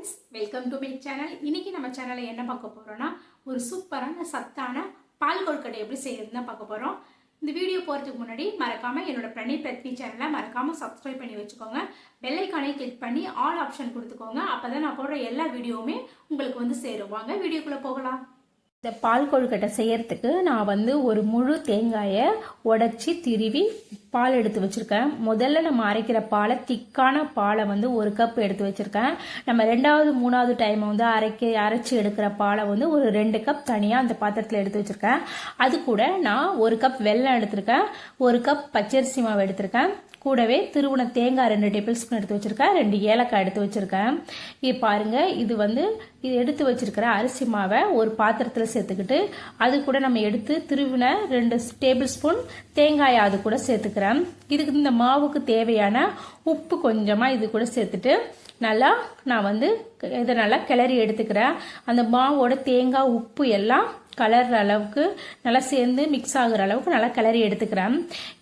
Friends welcome to my channel இன்றைக்கி நம்ம சேனலில் என்ன பார்க்க போகிறோம்னா ஒரு சூப்பரான சத்தான பால் கொழுக்கட்டை எப்படி செய்யறதுன்னு பார்க்க போகிறோம் இந்த வீடியோ போகிறதுக்கு முன்னாடி மறக்காமல் என்னோட பிரணீத் பிரத்வி சேனலை மறக்காமல் சப்ஸ்கிரைப் பண்ணி வச்சுக்கோங்க. பெல்லைக்கானே கிளிக் பண்ணி ஆல் ஆப்ஷன் கொடுத்துக்கோங்க. அப்போ தான் நான் போடுற எல்லா வீடியோவுமே உங்களுக்கு வந்து சேருவாங்க வீடியோக்குள்ளே போகலாம். இந்த பால் கொழுக்கட்டை செய்யறதுக்கு நான் வந்து ஒரு முழு தேங்காயை உடைச்சி திருவி பால் எடுத்து வச்சிருக்கேன். முதல்ல நம்ம அரைக்கிற பாலை திக்கான பாலை வந்து ஒரு கப் எடுத்து வச்சிருக்கேன். நம்ம ரெண்டாவது மூணாவது டைம் வந்து அரைக்க அரைச்சி எடுக்கிற பாலை வந்து ஒரு ரெண்டு கப் தனியாக அந்த பாத்திரத்தில் எடுத்து வச்சிருக்கேன். அது கூட நான் ஒரு கப் வெல்லம் எடுத்திருக்கேன். ஒரு கப் பச்சரிசி மாவு எடுத்திருக்கேன். கூடவே திருவுண தேங்காய் ரெண்டு டேபிள் ஸ்பூன் எடுத்து வச்சிருக்கேன். ரெண்டு ஏலக்காய் எடுத்து வச்சிருக்கேன். இது பாருங்க இது வந்து இது எடுத்து வச்சிருக்கிற அரிசி மாவை ஒரு பாத்திரத்தில் சேர்த்துக்கிட்டு அது கூட நம்ம எடுத்து திருவின ரெண்டு டேபிள் ஸ்பூன் தேங்காயை அது கூட சேர்த்துக்கிறேன். இதுக்கு இந்த மாவுக்கு தேவையான உப்பு கொஞ்சமாக இது கூட சேர்த்துட்டு நல்லா நான் வந்து இதை நல்லா கிளறி எடுத்துக்கிறேன். அந்த மாவோட தேங்காய் உப்பு எல்லாம் கலர்ற அளவுக்கு நல்லா சேர்ந்து மிக்ஸ் ஆகுற அளவுக்கு நல்லா கிளறி எடுத்துக்கிறேன்.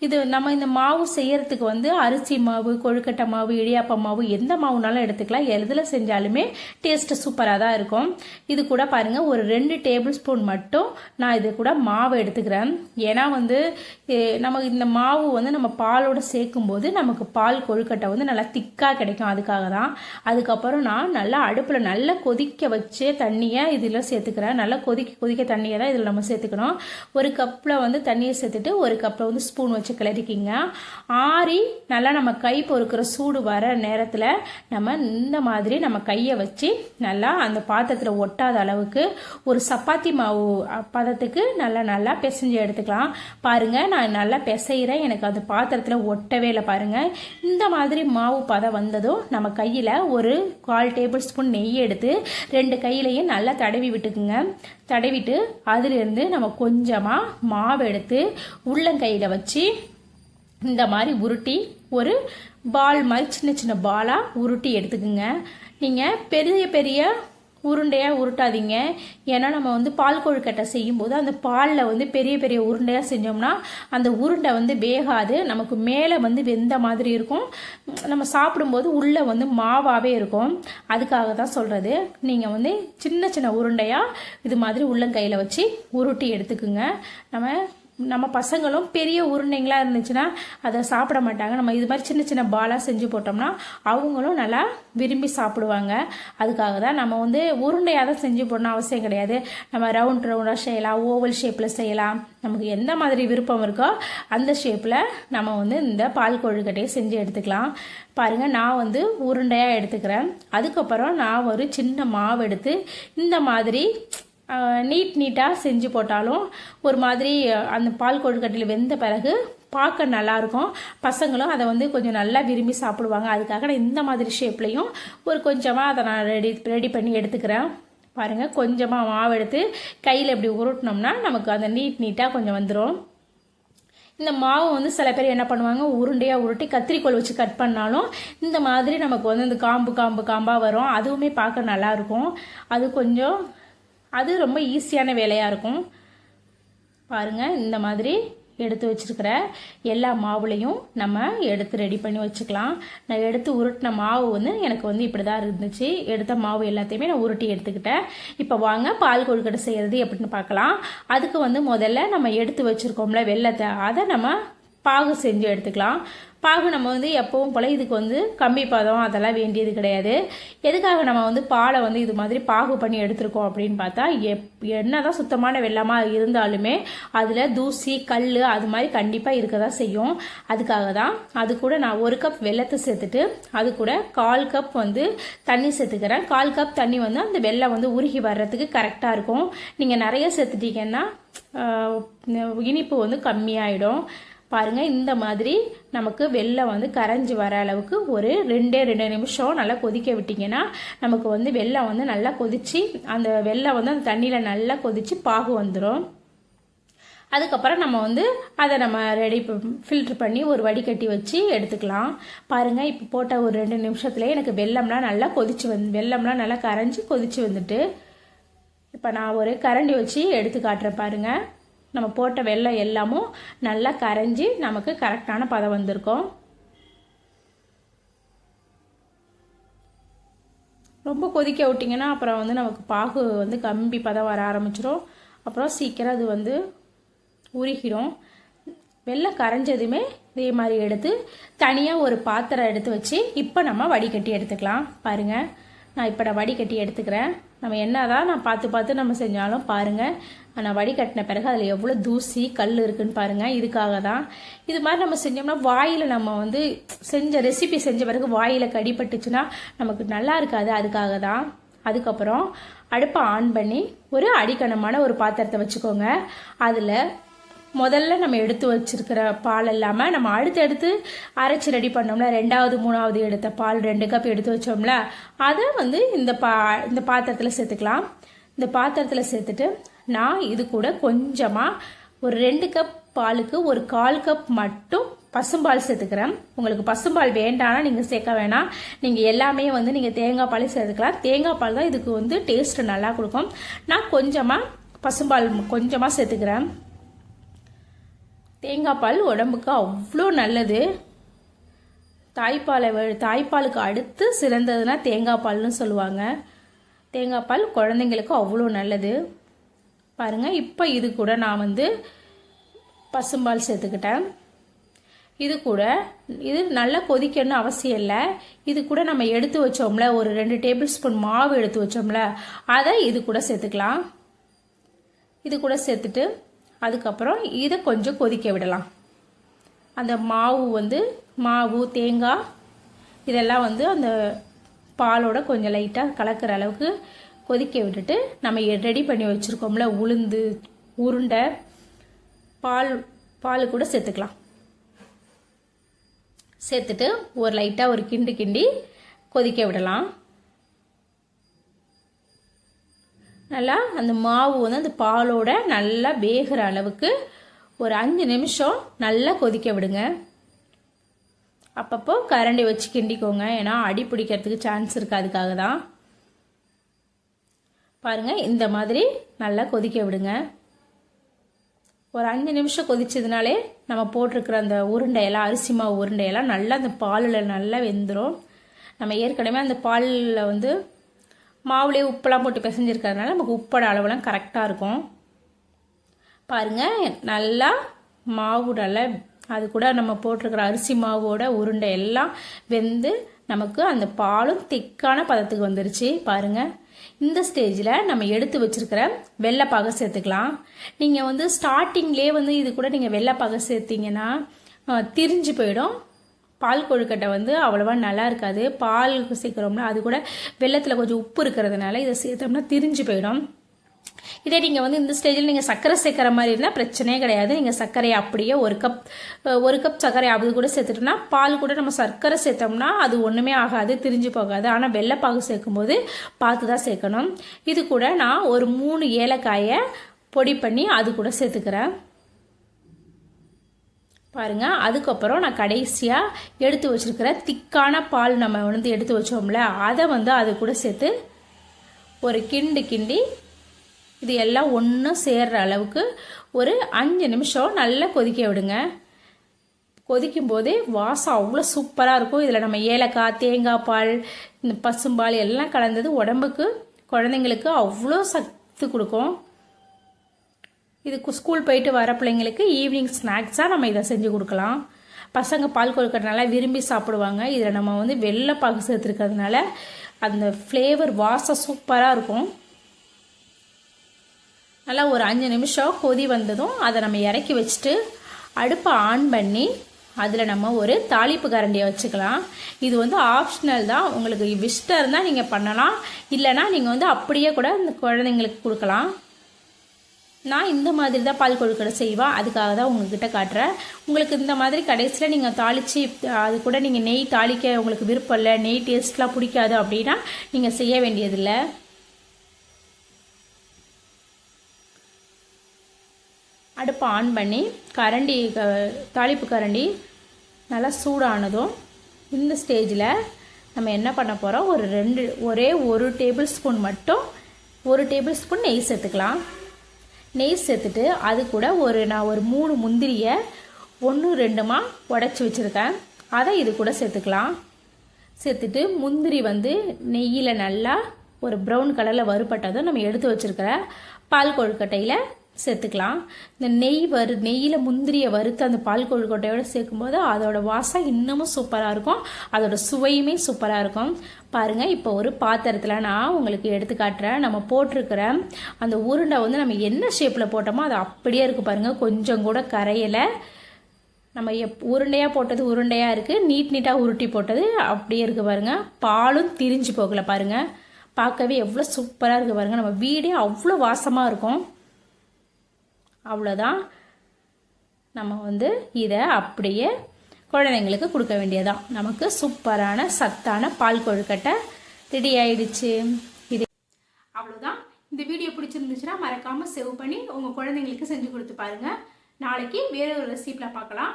இது நம்ம இந்த மாவு செய்யறதுக்கு வந்து அரிசி மாவு கொழுக்கட்டை மாவு இடியாப்ப மாவு எந்த மாவுனாலும் எடுத்துக்கலாம். எதில் செஞ்சாலுமே டேஸ்ட் சூப்பராக தான் இருக்கும். இது கூட பாருங்க ஒரு ரெண்டு டேபிள் ஸ்பூன் மட்டும் நான் இது கூட மாவு எடுத்துக்கிறேன். ஏன்னா வந்து நம்ம இந்த மாவு வந்து நம்ம பாலோட சேர்க்கும் போது நமக்கு பால் கொழுக்கட்டை வந்து நல்லா திக்காக கிடைக்கும். அதுக்காக தான் அதுக்கப்புறம் நான் நல்லா அடுப்பில் நல்லா கொதிக்க வச்சு தண்ணியை இதில் சேர்த்துக்கிறேன். நல்லா கொதிக்க கொதிக்க தண்ணியை தான் இதில் நம்ம சேர்த்துக்கணும். ஒரு கப்பில் வந்து தண்ணியை சேர்த்துட்டு ஒரு கப்பில் வந்து ஸ்பூன் வச்சு கிளறிக்கிங்க. ஆறி நல்லா நம்ம கை பொறுக்கிற சூடு வர நேரத்தில் நம்ம இந்த மாதிரி நம்ம கையை வச்சு நல்லா அந்த பாத்திரத்தில் ஒட்டாத அளவுக்கு ஒரு சப்பாத்தி மாவு பதத்துக்கு நல்லா நல்லா பிசைஞ்சு எடுத்துக்கலாம். பாருங்கள் நான் நல்லா பிசைகிறேன் எனக்கு அந்த பாத்திரத்தில் ஒட்டவே இல்லை பாருங்கள் இந்த மாதிரி மாவு பதம் வந்ததும் நம்ம கையில் ஒரு கால் டேபிள் ஸ்பூன் நெய் எடுத்து ரெண்டு கையிலையும் நல்லா தடவி விட்டுக்குங்க. தடவிட்டு அதிலிருந்து நம்ம கொஞ்சமாக மாவு எடுத்து உள்ளங்கையில் வச்சு இந்த மாதிரி உருட்டி ஒரு பால் மாதிரி சின்ன சின்ன பாலாக உருட்டி எடுத்துக்குங்க. நீங்கள் பெரிய பெரிய உருண்டையாக உருட்டாதீங்க. ஏன்னா நம்ம வந்து பால் கொழுக்கட்டை செய்யும்போது அந்த பாலில் வந்து பெரிய பெரிய உருண்டையாக செஞ்சோம்னா அந்த உருண்டை வந்து வேகாது. நமக்கு மேலே வந்து வெந்த மாதிரி இருக்கும். நம்ம சாப்பிடும்போது உள்ளே வந்து மாவாகவே இருக்கும். அதுக்காக தான் சொல்கிறது நீங்கள் வந்து சின்ன சின்ன உருண்டையாக இது மாதிரி உள்ளங்கையில் வச்சு உருட்டி எடுத்துக்குங்க. நம்ம நம்ம பசங்களும் பெரிய உருண்டைங்களாக இருந்துச்சுன்னா அதை சாப்பிட மாட்டாங்க. நம்ம இது மாதிரி சின்ன சின்ன பாலாக செஞ்சு போட்டோம்னா அவங்களும் நல்லா விரும்பி சாப்பிடுவாங்க. அதுக்காக தான் நம்ம வந்து உருண்டையாக தான் செஞ்சு போடணும் அவசியம் கிடையாது. நம்ம ரவுண்ட் ரவுண்டாக செய்யலாம். ஓவல் ஷேப்பில் செய்யலாம். நமக்கு எந்த மாதிரி விருப்பம் இருக்கோ அந்த ஷேப்பில் நம்ம வந்து இந்த பால் கொழுக்கட்டையை செஞ்சு எடுத்துக்கலாம். பாருங்கள் நான் வந்து உருண்டையாக எடுத்துக்கிறேன். அதுக்கப்புறம் நான் ஒரு சின்ன மாவு எடுத்து இந்த மாதிரி நீட் நீட்டாக செஞ்சு போட்டாலும் ஒரு மாதிரி அந்த பால் கொழுக்கட்டையில் வெந்த பிறகு பார்க்க நல்லாயிருக்கும். பசங்களும் அதை வந்து கொஞ்சம் நல்லா விரும்பி சாப்பிடுவாங்க. அதுக்காக நான் இந்த மாதிரி ஷேப்லேயும் ஒரு கொஞ்சமாக அதை நான் ரெடி ரெடி பண்ணி எடுத்துக்கிறேன். பாருங்கள் கொஞ்சமாக மாவு எடுத்து கையில் இப்படி உருட்டினோம்னா நமக்கு அந்த நீட் நீட்டாக கொஞ்சம் வந்துடும் இந்த மாவு வந்து சில பேர் என்ன பண்ணுவாங்க? உருண்டையாக உருட்டி கத்திரிக்கோள் வச்சு கட் பண்ணாலும் இந்த மாதிரி நமக்கு வந்து இந்த காம்பு காம்பு காம்பாக வரும். அதுவுமே பார்க்க நல்லாயிருக்கும். அது கொஞ்சம் அது ரொம்ப ஈஸியான வேலையாக இருக்கும். பாருங்கள் இந்த மாதிரி எடுத்து வச்சுருக்கிற எல்லா மாவுலையும் நம்ம எடுத்து ரெடி பண்ணி வச்சுக்கலாம். நான் எடுத்து உருட்டின மாவு வந்து எனக்கு வந்து இப்படி தான் இருந்துச்சு. எடுத்த மாவு எல்லாத்தையுமே நான் உருட்டி எடுத்துக்கிட்டேன். இப்போ வாங்க பால் கொழுக்கட்டை செய்கிறது எப்படின்னு பார்க்கலாம். அதுக்கு வந்து முதல்ல நம்ம எடுத்து வச்சுருக்கோம்ல வெள்ளத்தை அதை நம்ம பாகு செஞ்சு எடுத்துக்கலாம். பாகு நம்ம வந்து எப்பவும் போல் இதுக்கு வந்து கம்பி பதம் அதெல்லாம் வேண்டியது கிடையாது. எதுக்காக நம்ம வந்து பாலை வந்து இது மாதிரி பாகு பண்ணி எடுத்திருக்கோம் அப்படின்னு பார்த்தா எப் என்ன தான் சுத்தமான வெள்ளமாக இருந்தாலுமே அதில் தூசி கல் அது மாதிரி கண்டிப்பாக இருக்க தான் செய்யும். அதுக்காக தான் அது கூட நான் ஒரு கப் வெள்ளத்தை சேர்த்துட்டு அது கூட கால் கப் வந்து தண்ணி சேர்த்துக்கிறேன். கால் கப் தண்ணி வந்து அந்த வெள்ளம் வந்து உருகி வர்றதுக்கு கரெக்டாக இருக்கும். நீங்கள் நிறைய சேர்த்துட்டீங்கன்னா இனிப்பு வந்து கம்மியாயிடும். பாருங்கள் இந்த மாதிரி நமக்கு வெள்ளம் வந்து கரைஞ்சி வர அளவுக்கு ஒரு ரெண்டே ரெண்டு நிமிஷம் நல்லா கொதிக்க விட்டிங்கன்னா நமக்கு வந்து வெள்ளம் வந்து நல்லா கொதித்து அந்த வெள்ளம் வந்து அந்த தண்ணியில் நல்லா கொதித்து பாகு வந்துடும் அதுக்கப்புறம் நம்ம வந்து அதை நம்ம ரெடி ஃபில்ட்ரு பண்ணி ஒரு வடிகட்டி வச்சு எடுத்துக்கலாம். பாருங்கள் இப்போ போட்ட ஒரு ரெண்டு நிமிஷத்துலேயே எனக்கு வெள்ளம்லாம் நல்லா கொதிச்சு வந்து வெள்ளம்லாம் நல்லா கரைஞ்சி கொதிச்சு வந்துட்டு இப்போ நான் ஒரு கரண்டி வச்சு எடுத்து காட்டுறேன் பாருங்கள் நம்ம போட்ட வெள்ளம் எல்லாமும் நல்லா கரைஞ்சி நமக்கு கரெக்டான பதம் வந்திருக்கும். ரொம்ப கொதிக்க விட்டிங்கன்னா அப்புறம் வந்து நமக்கு பாகு வந்து கம்பி பதம் வர ஆரம்பிச்சிடும் அப்புறம் சீக்கிரம் அது வந்து உருகிடும் வெள்ளம் கரைஞ்சதுமே இதே மாதிரி எடுத்து தனியாக ஒரு பாத்திரம் எடுத்து வச்சு இப்போ நம்ம வடிகட்டி எடுத்துக்கலாம். பாருங்கள் நான் இப்போ நான் வடிகட்டி எடுத்துக்கிறேன். நம்ம என்ன தான் நான் பார்த்து பார்த்து நம்ம செஞ்சாலும் பாருங்கள் நான் வடிகட்டின பிறகு அதில் எவ்வளோ தூசி கல் இருக்குன்னு பாருங்கள் இதுக்காக தான் இது மாதிரி நம்ம செஞ்சோம்னா வாயில் நம்ம வந்து செஞ்ச ரெசிபி செஞ்ச பிறகு வாயில் கடிப்பட்டுச்சுன்னா நமக்கு நல்லா இருக்காது. அதுக்காக தான் அதுக்கப்புறம் அடுப்பை ஆன் பண்ணி ஒரு அடிக்கணமான ஒரு பாத்திரத்தை வச்சுக்கோங்க. அதில் முதல்ல நம்ம எடுத்து வச்சிருக்கிற பால் இல்லாமல் நம்ம அடுத்து எடுத்து அரைச்சி ரெடி பண்ணோம்ல. ரெண்டாவது மூணாவது எடுத்த பால் ரெண்டு கப் எடுத்து வச்சோம்ல. அதை வந்து இந்த பா இந்த பாத்திரத்தில் சேர்த்துக்கலாம். இந்த பாத்திரத்தில் சேர்த்துட்டு நான் இது கூட கொஞ்சமாக ஒரு ரெண்டு கப் பாலுக்கு ஒரு கால் கப் மட்டும் பசும்பால் சேர்த்துக்கிறேன். உங்களுக்கு பசும்பால் வேண்டாம்னா நீங்கள் சேர்க்க வேணாம். நீங்கள் எல்லாமே வந்து நீங்கள் தேங்காய் பாலே சேர்த்துக்கலாம். தேங்காய் பால் தான் இதுக்கு வந்து டேஸ்ட் நல்லா கொடுக்கும். நான் கொஞ்சமாக பசும்பால் கொஞ்சமாக சேர்த்துக்கிறேன். தேங்காய் பால் உடம்புக்கு அவ்வளோ நல்லது. தாய்ப்பாலை தாய்ப்பாலுக்கு அடுத்து சிறந்ததுன்னா தேங்காய் பால்னு சொல்லுவாங்க. தேங்காய் பால் குழந்தைங்களுக்கு அவ்வளோ நல்லது. பாருங்கள் இப்போ இது கூட நான் வந்து பசும்பால் சேர்த்துக்கிட்டேன். இது கூட இது நல்லா கொதிக்கணும்னு அவசியம் இல்லை. இது கூட நம்ம எடுத்து வச்சோம்ல ஒரு ரெண்டு டேபிள் ஸ்பூன் மாவு எடுத்து வச்சோம்ல அதை இது கூட சேர்த்துக்கலாம். இது கூட சேர்த்துட்டு அதுக்கப்புறம் இதை கொஞ்சம் கொதிக்க விடலாம். அந்த மாவு வந்து மாவு தேங்காய் இதெல்லாம் வந்து அந்த பாலோட கொஞ்சம் லைட்டாக கலக்கிற அளவுக்கு கொதிக்க விட்டுட்டு நம்ம ரெடி பண்ணி வச்சுருக்கோம்ல உளுந்து உருண்டை பால் பால் கூட சேர்த்துக்கலாம். சேர்த்துட்டு ஒரு லைட்டாக ஒரு கிண்டு கிண்டி கொதிக்க விடலாம். நல்லா அந்த மாவு வந்து அந்த பாலோட நல்லா வேகிற அளவுக்கு ஒரு அஞ்சு நிமிஷம் நல்லா கொதிக்க விடுங்க. அப்பப்போ கரண்டி வச்சு கிண்டிக்கோங்க. ஏன்னா அடி பிடிக்கிறதுக்கு சான்ஸ் இருக்குது அதுக்காக தான். பாருங்க இந்த மாதிரி நல்லா கொதிக்க விடுங்க. ஒரு அஞ்சு நிமிஷம் கொதிச்சதுனாலே நம்ம போட்டிருக்கிற அந்த உருண்டையெல்லாம் அரிசி மாவு உருண்டையெல்லாம் நல்லா அந்த பாலில் நல்லா வெந்துடும் நம்ம ஏற்கனவே அந்த பாலில் வந்து மாவுலேயே உப்பெல்லாம் போட்டு பிசைஞ்சிருக்கிறதுனால நமக்கு உப்போட அளவெல்லாம் கரெக்டாக இருக்கும். பாருங்கள் நல்லா மாவு நல்லா அது கூட நம்ம போட்டிருக்கிற அரிசி மாவோட உருண்டை எல்லாம் வெந்து நமக்கு அந்த பாலும் திக்கான பதத்துக்கு வந்துருச்சு. பாருங்கள் இந்த ஸ்டேஜில் நம்ம எடுத்து வச்சிருக்கிற வெள்ளைப்பாக சேர்த்துக்கலாம். நீங்கள் வந்து ஸ்டார்டிங்லேயே வந்து இது கூட நீங்கள் வெள்ளைப்பாக சேர்த்தீங்கன்னா திரிஞ்சு போயிடும். பால் கொழுக்கட்டை வந்து அவ்வளோவா நல்லா இருக்காது. பால் சேர்க்குறோம்னா அது கூட வெள்ளத்தில் கொஞ்சம் உப்பு இருக்கிறதுனால இதை சேர்த்தோம்னா திரிஞ்சு போயிடும். இதே நீங்கள் வந்து இந்த ஸ்டேஜில் நீங்கள் சர்க்கரை சேர்க்குற மாதிரி இருந்தால் பிரச்சனையே கிடையாது. நீங்கள் சர்க்கரையை அப்படியே ஒரு கப் ஒரு கப் சர்க்கரை அது கூட சேர்த்துட்டோம்னா பால் கூட நம்ம சர்க்கரை சேர்த்தோம்னா அது ஒன்றுமே ஆகாது திரிஞ்சு போகாது. ஆனால் வெள்ளைப்பாகு சேர்க்கும்போது பார்த்து தான் சேர்க்கணும். இது கூட நான் ஒரு மூணு ஏலக்காயை பொடி பண்ணி அது கூட சேர்த்துக்கிறேன். பாருங்க அதுக்கப்புறம் நான் கடைசியாக எடுத்து வச்சிருக்கிற திக்கான பால் நம்ம வந்து எடுத்து வச்சோம்ல அதை வந்து அது கூட சேர்த்து ஒரு கிண்டு கிண்டி இது எல்லாம் ஒன்றும் சேர்கிற அளவுக்கு ஒரு அஞ்சு நிமிஷம் நல்லா கொதிக்க விடுங்க. கொதிக்கும் போதே வாசம் அவ்வளோ சூப்பராக இருக்கும். இதில் நம்ம ஏலக்காய் தேங்காய் பால் இந்த பசும்பால் எல்லாம் கலந்தது உடம்புக்கு குழந்தைங்களுக்கு அவ்வளோ சத்து கொடுக்கும். இது ஸ்கூல் போயிட்டு வர பிள்ளைங்களுக்கு ஈவினிங் ஸ்நாக்ஸாக நம்ம இதை செஞ்சு கொடுக்கலாம். பசங்க பால் கொழுக்கட்டை நல்லா விரும்பி சாப்பிடுவாங்க. இதில் நம்ம வந்து வெள்ளை பாகு சேர்த்துருக்கிறதுனால அந்த ஃப்ளேவர் வாசம் சூப்பராக இருக்கும். நல்லா ஒரு அஞ்சு நிமிஷம் கொதி வந்ததும் அதை நம்ம இறக்கி வச்சுட்டு அடுப்பை ஆன் பண்ணி அதில் நம்ம ஒரு தாளிப்பு கரண்டியை வச்சுக்கலாம். இது வந்து ஆப்ஷனல் தான். உங்களுக்கு இஷ்டம் இருந்தால் நீங்கள் பண்ணலாம். இல்லைனா நீங்கள் வந்து அப்படியே கூட இந்த குழந்தைங்களுக்கு கொடுக்கலாம். நான் இந்த மாதிரி தான் பால் கொழுக்கடை செய்வேன் அதுக்காக தான் உங்ககிட்ட காட்டுறேன். உங்களுக்கு இந்த மாதிரி கடைசியில் நீங்கள் தாளித்து அது கூட நீங்கள் நெய் தாளிக்க உங்களுக்கு விருப்பம் இல்லை நெய் டேஸ்ட்லாம் பிடிக்காது அப்படின்னா நீங்கள் செய்ய வேண்டியதில்லை. அடுப்பை ஆன் பண்ணி கரண்டி க- தாளிப்பு கரண்டி நல்லா சூடானதும் இந்த ஸ்டேஜில் நம்ம என்ன பண்ண போகிறோம் ஒரு ரெண்டு ஒரே ஒரு டேபிள் ஸ்பூன் மட்டும் ஒரு டேபிள் ஸ்பூன் நெய் சேர்த்துக்கலாம். நெய் சேர்த்துட்டு அது கூட ஒரு நான் ஒரு மூணு முந்திரியை ஒன்று ரெண்டுமா உடச்சி வச்சுருக்கேன். அதை இது கூட சேர்த்துக்கலாம். சேர்த்துட்டு முந்திரி வந்து நெய்யில் நல்லா ஒரு ப்ரௌன் கலரில் வறுபட்டதும் நம்ம எடுத்து வச்சிருக்கிற பால் கொழுக்கட்டையில் சேர்த்துக்கலாம். இந்த நெய் வறு நெய்யில் முந்திரியை வறுத்து அந்த பால் கொழுக்கட்டையோட சேர்க்கும்போது அதோட வாசம் இன்னமும் சூப்பராக இருக்கும். அதோட சுவையுமே சூப்பராக இருக்கும். பாருங்கள் இப்போ ஒரு பாத்திரத்தில் நான் உங்களுக்கு எடுத்து காட்டுறேன். நம்ம போட்டிருக்கிற அந்த உருண்டை வந்து நம்ம என்ன ஷேப்பில் போட்டோமோ அது அப்படியே இருக்குது பாருங்கள் கொஞ்சம் கூட கரையலை. நம்ம எப் உருண்டையாக போட்டது உருண்டையாக இருக்குது நீட் நீட்டாக உருட்டி போட்டது அப்படியே இருக்குது பாருங்கள் பாலும் திரிஞ்சு போகலை பாருங்கள் பார்க்கவே எவ்வளோ சூப்பராக இருக்குது பாருங்கள் நம்ம வீடே அவ்வளோ வாசமாக இருக்கும். அவ்வளோதான் நம்ம வந்து இதை அப்படியே குழந்தைங்களுக்கு கொடுக்க வேண்டியதான் நமக்கு சூப்பரான சத்தான பால் கொழுக்கட்டை ரெடி ஆயிடுச்சு. இது அவ்வளோதான் இந்த வீடியோ பிடிச்சிருந்துச்சுன்னா மறக்காமல் சேவ் பண்ணி உங்கள் குழந்தைங்களுக்கு செஞ்சு கொடுத்து பாருங்கள் நாளைக்கு வேறு ஒரு ரெசிபியில் பார்க்கலாம்.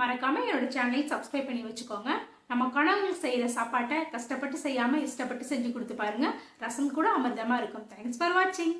மறக்காமல் என்னோட சேனலை சப்ஸ்கிரைப் பண்ணி வச்சுக்கோங்க. நம்ம கணவர்கள் செய்கிற சாப்பாட்டை கஷ்டப்பட்டு செய்யாமல் இஷ்டப்பட்டு செஞ்சு கொடுத்து பாருங்க. ரசம் கூட அமிர்தமாக இருக்கும். தேங்க்ஸ் ஃபார் வாட்சிங்